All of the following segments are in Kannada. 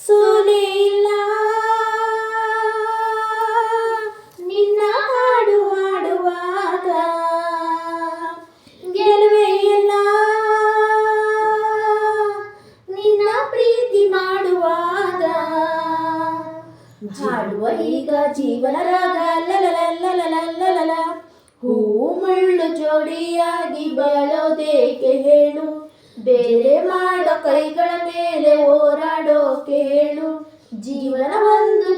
ಸೊಲೆಯಿಲ್ಲ ನಿನ್ನ ಹಾಡು ಹಾಡುವಾಗ ಗೆಲುವೆ ಇಲ್ಲ ನಿನ್ನ ಪ್ರೀತಿ ಮಾಡುವಾಗ ಹಾಡುವ ಈಗ ಜೀವನ ರಾಗ. ಲಲಲ ಹೂ ಮುಳ್ಳು ಜೋಡಿಯಾಗಿ ಬಾಳೋದೇಕೆ ಹೇಳು. ಬೇರೆ ಮಾಡೋ ಕೈಗಳ ಮೇಲೆ ಹೋರಾಡೋ ಕೇಳು. ಜೀವನ ಒಂದು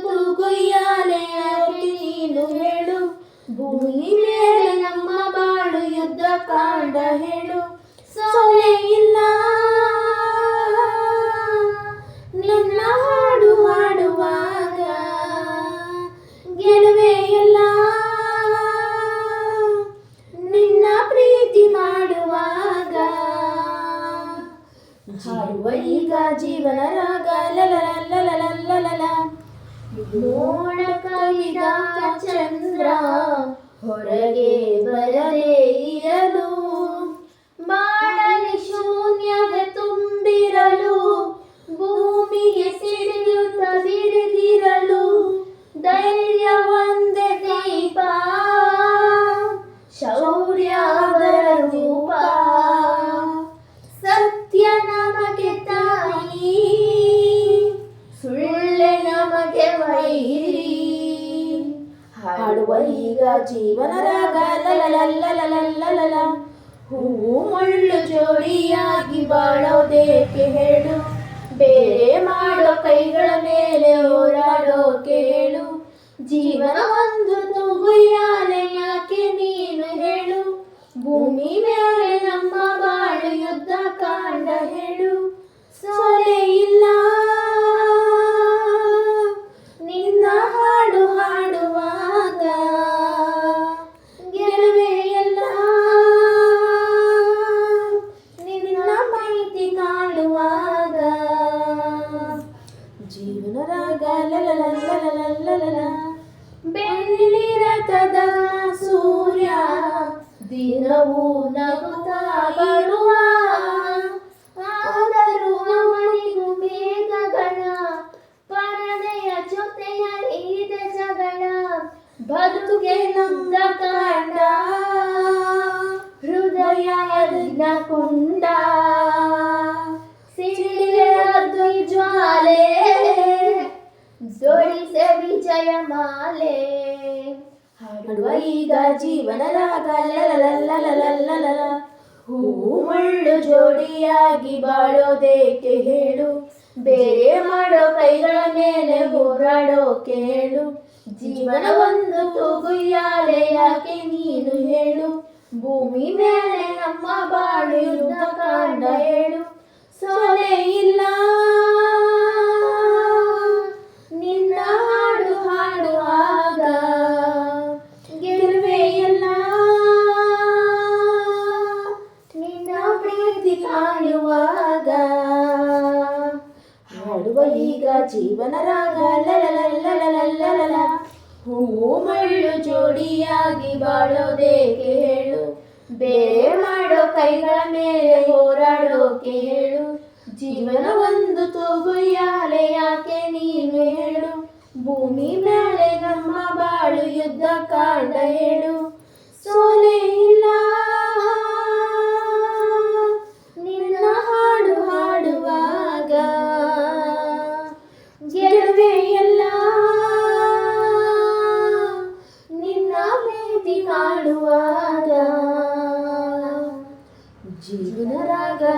ಈಗ ಜೀವನ ರಾಗ ಲಲಲಲಲಲಲಲ. ಮೋಡ ಕವಿದ ಚಂದ್ರ ಹೊರಗೆ ಈಗ ಜೀವನ ರಾಗ ಲಲಲಲಲಲಲಲ. ಹೂವು ಮುಳ್ಳು ಜೋಡಿಯಾಗಿ ಬಾಳೋದೇಕೆ ಹೇಳು. ಬೇರೆ ಮಾಡೋ ಕೈಗಳ ಮೇಲೆ ಓಡಾಡೋ ಕೇಳು ಜೀವನ ಒಂದು ತೂಗುಯ್ಯಾಲೆ ಯಾಕೆ ನೀನು ಹೇಳು. ಭೂಮಿ ಮೇಲೆ ದಿನವೂ ನಗುತ್ತಾ ಬರುವ ಆದರೂ ಅವನಿಗೂ ಮೇಘಗಳ ಪರದೆಯ ಜೊತೆಯಲ್ಲಿ ಇದೆ ಜಗಳ ಬದುಕೆ ನೊಂದ ಕಾಂಡ ಹೃದಯ ಯಜ್ಞ ಕುಂಡ ಸಿಡಿಲೆ ಅದು ಜ್ವಾಲೆ ಜೋಡಿಸೆ ವಿಜಯ ಮಾಲೆ ಹಾಡುವ ಈಗ ಜೀವನ ರಾಗ ಹೂ ಮುಳ್ಳು ಜೋಡಿಯಾಗಿ ಬಾಳೋದೇಕೆ ಹೇಳು ಬೇರೆ ಮಾಡೋ ಕೈಗಳ ಮೇಲೆ ಹೋರಾಡೋ ಕೇಳು. ಜೀವನ ಒಂದು ತೂಗುಯ್ಯಾಲೆ ಯಾಕೆ ನೀನು ಹೇಳು. ಭೂಮಿ ಮೇಲೆ ನಮ್ಮ ಬಾಳು ಕಾಂಡ ಹೇಳು. ಸೋಲೆ ಬರುವ ಈಗ ಜೀವನ ರಾಗ. ಲಲಲಲಲಲಲ ಹೂ ಮಳ್ಳು ಜೋಡಿಯಾಗಿ ಬಾಳೋದೇಕೆ ಹೇಳು. ಬೇರೆ ಮಾಡೋ ಕೈಗಳ ಮೇಲೆ ಹೋರಾಡೋಕೆ ಹೇಳು. ಜೀವನ ಒಂದು ತೋಗುಯಾಲೆ ಯಾಕೆ ನೀನು ಹೇಳು. ಭೂಮಿ ಮೇಲೆ ನಮ್ಮ ಬಾಳು ಯುದ್ಧ ಕಾಂಡ ಹೇಳು.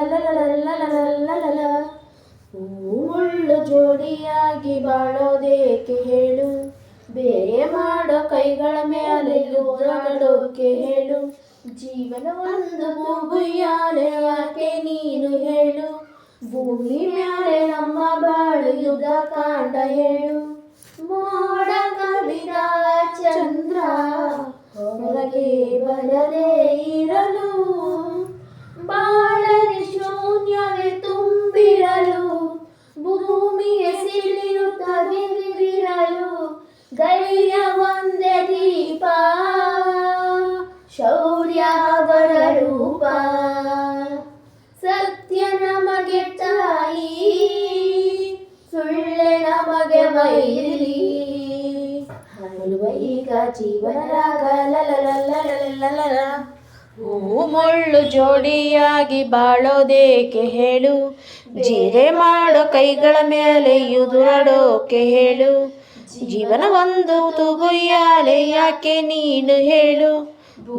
ಲಲಲಲಲಲಲಲ. ಜೋಡಿಯಾಗಿ ಬಾಳೋದೇಕೆ ಹೇಳು ಬೇರೆ ಮಾಡೋ ಕೈಗಳ ಮೇಲೆ ಓಡಾಡೋಕೆ ಹೇಳು ಜೀವನ ಒಂದು ಮೂಗುಯ್ಯಾಲೆ ಯಾಕೆ ನೀನು ಹೇಳು ಭೂಮಿ ಮೇಲೆ ನಮ್ಮ ಬಾಳು ಯುದ್ಧ ಕಾಂಡ ಹೇಳು ಮೋಡ ಹೂ ಮುಳ್ಳು ಜೋಡಿಯಾಗಿ ಬಾಳೋದೇಕೆ ಹೇಳು? ಜೀರೆ ಮಾಡೋ ಕೈಗಳ ಮೇಲೆ ಯುದುರಾಡೋಕೆ ಹೇಳು? ಜೀವನ ಒಂದು ತುಗುಯಾಲೆ ಯಾಕೆ ನೀನು ಹೇಳು?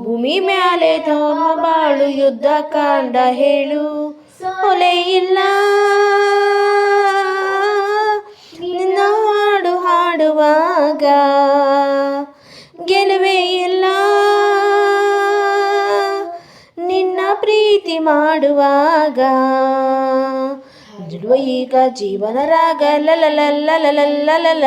ಭೂಮಿ ಮೇಲೆ ತೋಮ ಬಾಳು ಯುದ್ಧ ಕಾಂಡ ಹೇಳು? ಒಲೆ ಇಲ್ಲ ಪ್ರೀತಿ ಮಾಡುವಾಗ. ಜುಡುವ ಈಗ ಜೀವನ ರಾಗ ಲಲಲಲಲಲಲಲ